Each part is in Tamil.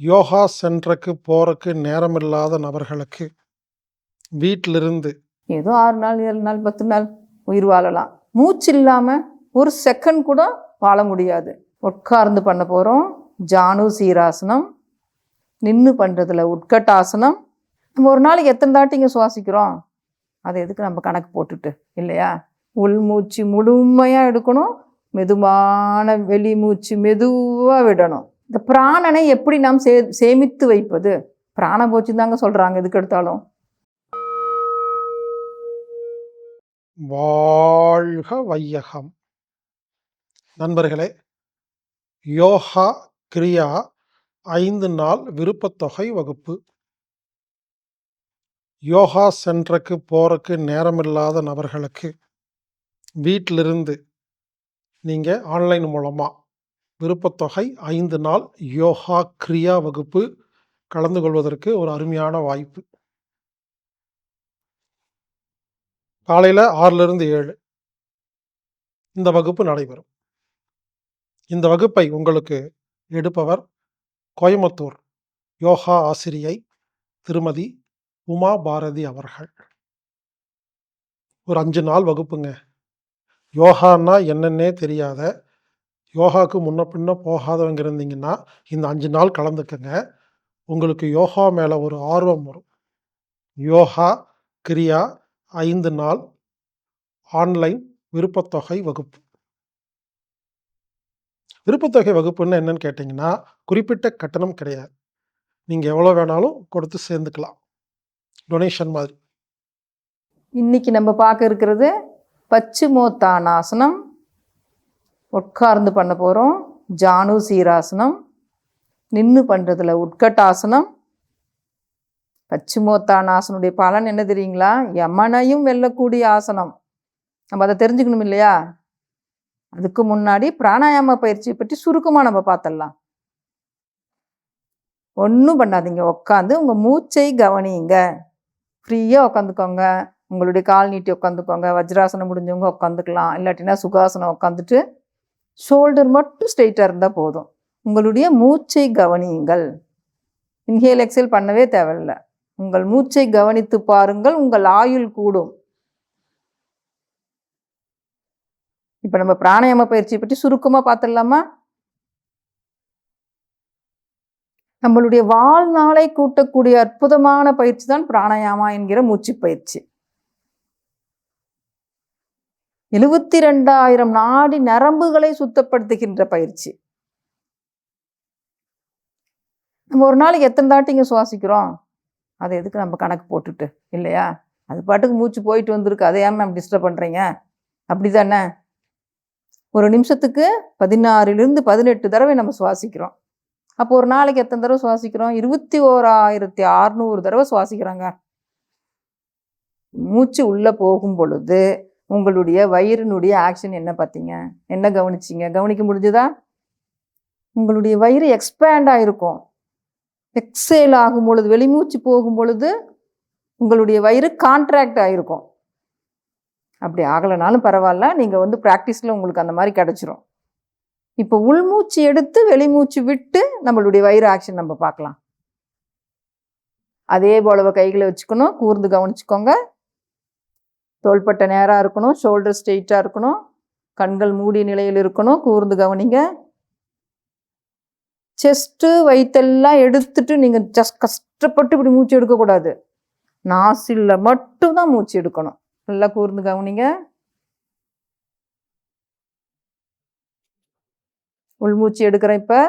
யோகா சென்டருக்கு போகிறக்கு நேரமில்லாத நபர்களுக்கு வீட்டிலிருந்து ஏதோ ஆறு நாள் ஏழு நாள் பத்து நாள் உயிர் வாழலாம். மூச்சு இல்லாமல் ஒரு செகண்ட் கூட வாழ முடியாது. உட்கார்ந்து பண்ண போகிறோம் ஜானு சீராசனம். நின்று பண்ணுறதுல உட்கட்டாசனம். நம்ம ஒரு நாளைக்கு எத்தனை தாட்டிங்க சுவாசிக்கிறோம்? அதை எதுக்கு நம்ம கணக்கு போட்டுட்டு இல்லையா? உள்மூச்சு முழுமையாக எடுக்கணும். மெதுவான வெளி மூச்சு மெதுவாக விடணும். இந்த பிராணனை எப்படி நாம் சே சேமித்து வைப்பது? பிராண போச்சு தாங்க சொல்கிறாங்க எதுக்கு எடுத்தாலும் வாழ்க வையகம். நண்பர்களே யோகா கிரியா ஐந்து நாள் விருப்பத்தொகை வகுப்பு. யோகா சென்டருக்கு போகிறக்கு நேரமில்லாத நபர்களுக்கு வீட்டிலிருந்து நீங்கள் ஆன்லைன் மூலமாக விருப்பத்தொகை ஐந்து நாள் யோகா கிரியா வகுப்பு கலந்து கொள்வதற்கு ஒரு அருமையான வாய்ப்பு. காலையில் ஆறிலிருந்து ஏழு. இந்த வகுப்பு நடைபெறும். இந்த வகுப்பை உங்களுக்கு எடுப்பவர் கோயம்புத்தூர் யோகா ஆசிரியை திருமதி உமா பாரதி அவர்கள். ஒரு அஞ்சு நாள் வகுப்புங்க. யோகான்னா என்னன்னே தெரியாத யோகாவுக்கு முன்ன பின்ன போகாதவங்க இருந்தீங்கன்னா இந்த அஞ்சு நாள் கலந்துக்கங்க. உங்களுக்கு யோகா மேலே ஒரு ஆர்வம் வரும். யோகா கிரியா ஐந்து நாள் ஆன்லைன் விருப்பத்தொகை வகுப்பு. விருப்பத்தொகை வகுப்புன்னு என்னன்னு கேட்டிங்கன்னா குறிப்பிட்ட கட்டணம் கிடையாது. நீங்கள் எவ்வளோ வேணாலும் கொடுத்து சேர்ந்துக்கலாம். டொனேஷன் மாதிரி. இன்னைக்கு நம்ம பார்க்க இருக்கிறது பச்சுமோத்தானாசனம். உட்கார்ந்து பண்ண போகிறோம் ஜானு சீராசனம் நின்று பண்ணுறதுல உட்கட்டாசனம். பச்சிமோத்தானாசனுடைய பலன் என்ன தெரியுங்களா? யமனையும் வெல்லக்கூடிய ஆசனம். நம்ம அதை தெரிஞ்சுக்கணும் இல்லையா? அதுக்கு முன்னாடி பிராணாயாம பயிற்சியை பற்றி சுருக்கமாக நம்ம பார்த்துடலாம். ஒன்றும் பண்ணாதீங்க. உட்காந்து உங்கள் மூச்சை கவனியுங்க. ஃப்ரீயாக உட்காந்துக்கோங்க. உங்களுடைய கால் நீட்டி உட்காந்துக்கோங்க. வஜ்ராசனம் முடிஞ்சவங்க உட்காந்துக்கலாம். இல்லாட்டினா சுகாசனம் உட்காந்துட்டு ஷோல்டர் மட்டும் ஸ்ட்ரெயிட்டாக இருந்தால் போதும். உங்களுடைய மூச்சை கவனியுங்கள். இன்ஹேல் எக்ஸேல் பண்ணவே தேவையில்லை. உங்கள் மூச்சை கவனித்து பாருங்கள். உங்கள் ஆயுள் கூடும். இப்போ நம்ம பிராணாயாம பயிற்சியை பற்றி சுருக்கமாக பார்த்துடலாமா? நம்மளுடைய வாழ்நாளை கூட்டக்கூடிய அற்புதமான பயிற்சி தான் பிராணாயாமா என்கிற மூச்சு பயிற்சி. எழுபத்தி ரெண்டாயிரம் நாடி நரம்புகளை சுத்தப்படுத்துகின்ற பயிற்சி. நம்ம ஒரு நாளைக்கு எத்தனை தாட்டிங்க சுவாசிக்கிறோம்? அதை எதுக்கு நம்ம கணக்கு போட்டுட்டு இல்லையா? அது பாட்டுக்கு மூச்சு போயிட்டு வந்திருக்கு. அதை ஏன் மேம் டிஸ்டர்ப் பண்ணுறீங்க அப்படி தானே ஒரு நிமிஷத்துக்கு பதினாறுலேருந்து பதினெட்டு தடவை நம்ம சுவாசிக்கிறோம். அப்போ ஒரு நாளைக்கு எத்தனை தடவை சுவாசிக்கிறோம்? இருபத்தி ஓராயிரத்தி அறநூறு தடவை சுவாசிக்கிறாங்க. மூச்சு உள்ளே போகும் பொழுது உங்களுடைய வயிறினுடைய ஆக்ஷன் என்ன பார்த்தீங்க? என்ன கவனிச்சிங்க? கவனிக்க முடிஞ்சுதா? உங்களுடைய வயிறு எக்ஸ்பேண்ட் ஆகிருக்கும் எக்ஸேல் ஆகும் பொழுது வெளிமூச்சு போகும் பொழுது உங்களுடைய வயிறு கான்ட்ராக்ட் ஆகிருக்கும் அப்படி ஆகலைனாலும் பரவாயில்ல. நீங்கள் வந்து ப்ராக்டிஸில் உங்களுக்கு அந்த மாதிரி கிடச்சிரும். இப்போ உள்மூச்சு எடுத்து வெளிமூச்சு விட்டு நம்மளுடைய வயிறு ஆக்ஷன் நம்ம பார்க்கலாம். அதே போலவை கைகளை வச்சுக்கணும். கூர்ந்து கவனிச்சுக்கோங்க. தோள்பட்டை நேராக இருக்கணும் ஷோல்டர் ஸ்ட்ரெயிட்டாக இருக்கணும் கண்கள் மூடிய நிலையில் இருக்கணும் கூர்ந்து கவனிங்க. செஸ்ட்டு வயிற்றெல்லாம் எடுத்துட்டு நீங்கள் ஜஸ்ட் கஷ்டப்பட்டு இப்படி மூச்சு எடுக்கக்கூடாது. நாசில்ல மட்டும்தான் மூச்சு எடுக்கணும். நல்லா கூர்ந்து கவனிங்க. உள்மூச்சு எடுக்கிறேன் இப்போ.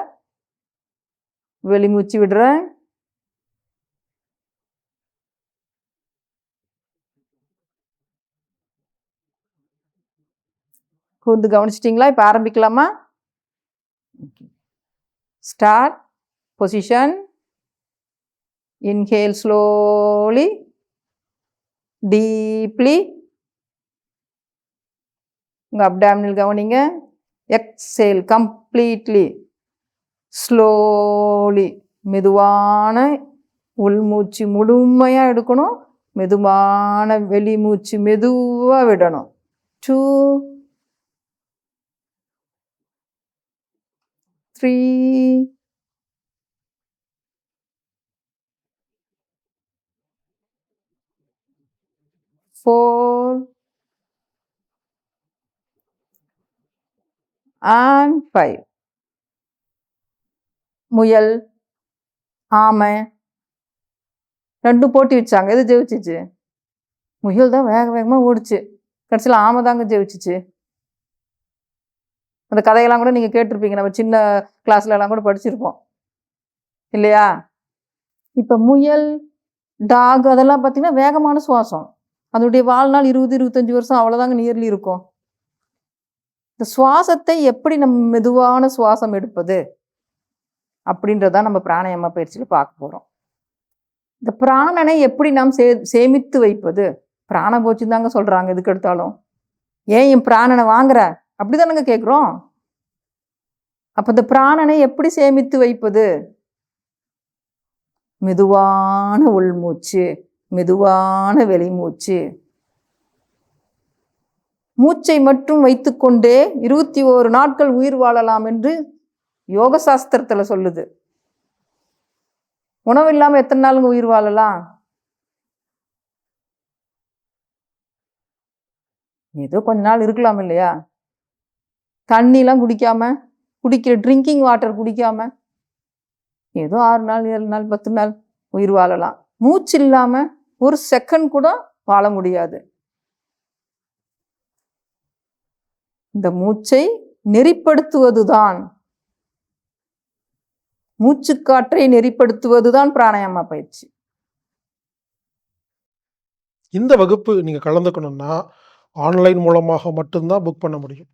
வெளிமூச்சு விடுறேன். கூர்ந்து கவனிச்சிட்டிங்களா? இப்போ ஆரம்பிக்கலாமா? Start position inhale slowly deeply உங்கள் அப்டாமினல் கவனிங்க. எக்ஸேல் கம்ப்ளீட்லி ஸ்லோலி மெதுவான உள்மூச்சு முழுமையாக எடுக்கணும். மெதுவான வெளிமூச்சு மெதுவாக விடணும். Two free. Four. And five. முயல் ஆமை. ரெண்டும் போட்டி வச்சாங்க. எது ஜெயிச்சிச்சு? முயல் தான் வேக வேகமாக ஓடிச்சு. கடைசியில் ஆமை தாங்க ஜெயிச்சிச்சு. அந்த கதையெல்லாம் கூட நீங்கள் கேட்டிருப்பீங்க. நம்ம சின்ன கிளாஸ்லலாம் எல்லாம் கூட படிச்சிருப்போம். இல்லையா? இப்போ முயல் டாக் அதெல்லாம் பார்த்தீங்கன்னா வேகமான சுவாசம். அதனுடைய வாழ்நாள் இருபது இருபத்தஞ்சி வருஷம் அவ்வளோதாங்க நியர்லி இருக்கும். இந்த சுவாசத்தை எப்படி நம்ம மெதுவான சுவாசம் எடுப்பது? அப்படின்றதான் நம்ம பிராணாயாம பயிற்சியில் பார்க்க போகிறோம் இந்த பிராணனை எப்படி நாம் சே சேமித்து வைப்பது? பிராண போச்சுன்னு தாங்க சொல்கிறாங்க எதுக்கு எடுத்தாலும் ஏன் என் பிராணனை வாங்குற? அப்படி தானங்க கேட்குறோம் அப்போ இந்த பிராணனை எப்படி சேமித்து வைப்பது? மெதுவான உள்மூச்சு மெதுவான வெளிமூச்சு மூச்சை. மட்டும் வைத்துக்கொண்டே இருபத்தி ஓரு நாட்கள் உயிர் வாழலாம் என்று யோக சாஸ்திரத்தில் சொல்லுது. உணவு இல்லாமல் எத்தனை நாளுங்க உயிர் வாழலாம்? ஏதோ கொஞ்ச நாள் இருக்கலாம் இல்லையா? தண்ணிலாம் குடிக்காம குடிக்கிற ட்ரிங்கிங் வாட்டர் குடிக்காம ஏதோ ஆறு நாள் ஏழு நாள் பத்து நாள் உயிர் வாழலாம். மூச்சு இல்லாமல் ஒரு செகண்ட் கூட வாழ முடியாது. இந்த மூச்சை நெறிப்படுத்துவதுதான். மூச்சுக்காற்றை நெறிப்படுத்துவதுதான் பிராணாயாம பயிற்சி. இந்த வகுப்பு நீங்கள் கலந்துக்கணும்னா ஆன்லைன் மூலமாக மட்டும்தான் புக் பண்ண முடியும்.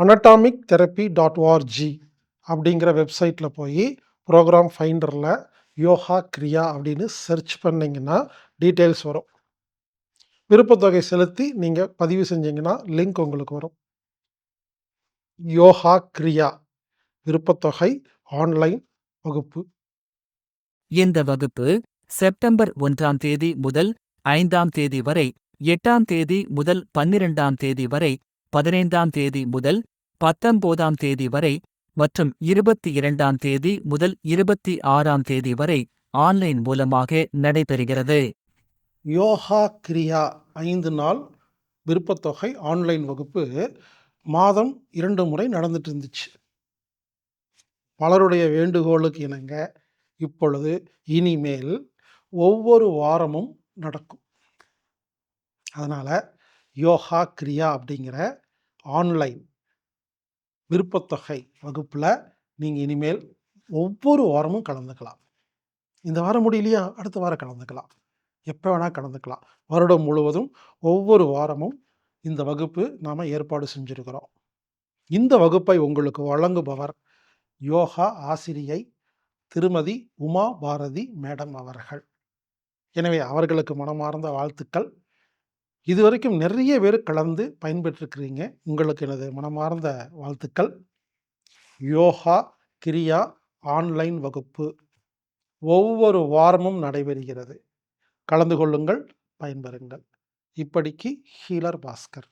அனட்டாமிக் தெரப்பி டாட் ஓஆர்ஜி அப்படிங்கிற வெப்சைட்டில் போய் ப்ரோக்ராம் ஃபைண்டரில் யோகா கிரியா அப்படின்னு சர்ச் பண்ணிங்கன்னா டீட்டெயில்ஸ் வரும். விருப்பத்தொகை செலுத்தி நீங்கள் பதிவு செஞ்சீங்கன்னா லிங்க் உங்களுக்கு வரும். யோகா கிரியா விருப்பத்தொகை ஆன்லைன் வகுப்பு. இந்த வகுப்பு செப்டம்பர் ஒன்றாம் தேதி முதல் ஐந்தாம் தேதி வரை எட்டாம் தேதி முதல் பன்னிரெண்டாம் தேதி வரை பதினைந்தாம் தேதி முதல் பத்தொன்பதாம் தேதி வரை மற்றும் இருபத்தி இரண்டாம் தேதி முதல் இருபத்தி ஆறாம் தேதி வரை ஆன்லைன் மூலமாக நடைபெறுகிறது. யோகா கிரியா ஐந்து நாள் விருப்பத்தொகை ஆன்லைன் வகுப்பு மாதம் இரண்டு முறை நடந்துட்டு இருந்துச்சு பலருடைய வேண்டுகோளுக்கு இணங்க இப்பொழுது இனிமேல் ஒவ்வொரு வாரமும் நடக்கும். அதனால் யோகா கிரியா அப்படிங்கிற ஆன்லைன் விருப்பத்தொகை வகுப்பில் நீங்கள் இனிமேல் ஒவ்வொரு வாரமும் கலந்துக்கலாம். இந்த வாரம் முடியலையா? அடுத்த வாரம் கலந்துக்கலாம். எப்போ வேணால் கலந்துக்கலாம். வருடம் முழுவதும் ஒவ்வொரு வாரமும் இந்த வகுப்பு நாம் ஏற்பாடு செஞ்சுருக்கிறோம். இந்த வகுப்பை உங்களுக்கு வழங்குபவர் யோகா ஆசிரியை திருமதி உமா பாரதி மேடம் அவர்கள். எனவே அவர்களுக்கு மனமார்ந்த வாழ்த்துக்கள். இதுவரைக்கும் நிறைய பேர் கலந்து பயன்பெற்றிருக்கிறீங்க. உங்களுக்கு எனது மனமார்ந்த வாழ்த்துக்கள். யோகா கிரியா ஆன்லைன் வகுப்பு ஒவ்வொரு வாரமும் நடைபெறுகிறது. கலந்து கொள்ளுங்கள் பயன்பெறுங்கள். இப்படிக்கு ஹீலர் பாஸ்கர்.